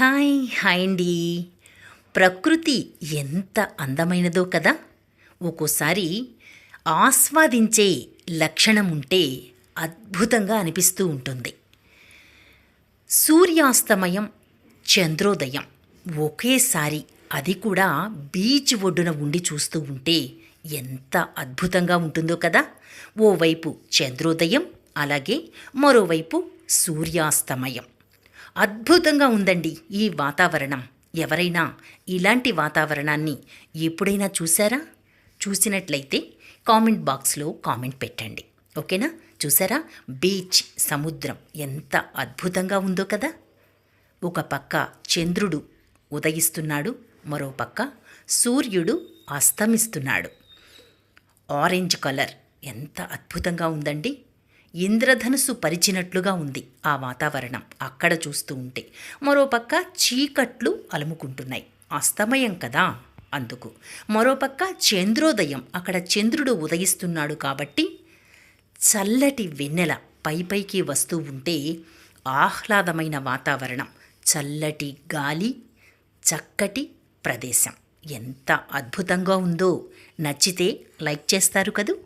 Hi hi అండి. ప్రకృతి ఎంత అందమైనదో కదా. ఒక్కోసారి ఆస్వాదించే లక్షణం ఉంటే అద్భుతంగా అనిపిస్తూ ఉంటుంది. సూర్యాస్తమయం చంద్రోదయం. ఒకేసారి అది కూడా బీచ్ ఒడ్డున ఉండి చూస్తూ ఉంటే ఎంత అద్భుతంగా ఉంటుందో కదా. ఓవైపు చంద్రోదయం అలాగే మరోవైపు సూర్యాస్తమయం. అద్భుతంగా ఉందండి ఈ వాతావరణం. ఎవరైనా ఇలాంటి వాతావరణాన్ని ఎప్పుడైనా చూసారా చూసినట్లయితే కామెంట్ బాక్స్లో కామెంట్ పెట్టండి. ఓకేనా? చూసారా బీచ్ సముద్రం ఎంత అద్భుతంగా ఉందో కదా! ఒక పక్క చంద్రుడు ఉదయిస్తున్నాడు మరో పక్క సూర్యుడు అస్తమిస్తున్నాడు. ఆరెంజ్ కలర్ ఎంత అద్భుతంగా ఉందండి! ఇంద్రధనుసు పరిచినట్లుగా ఉంది ఆ వాతావరణం. అక్కడ చూస్తూ ఉంటే మరోపక్క చీకట్లు అలుముకుంటున్నాయి. అస్తమయం కదా అందుకు. మరోపక్క చంద్రోదయం. అక్కడ చంద్రుడు ఉదయిస్తున్నాడు కాబట్టి చల్లటి వెన్నెల పైపైకి వస్తూ ఉంటే ఆహ్లాదమైన వాతావరణం. చల్లటి గాలి చక్కటి ప్రదేశం. ఎంత అద్భుతంగా ఉందో. నచ్చితే లైక్ చేస్తారు కదూ.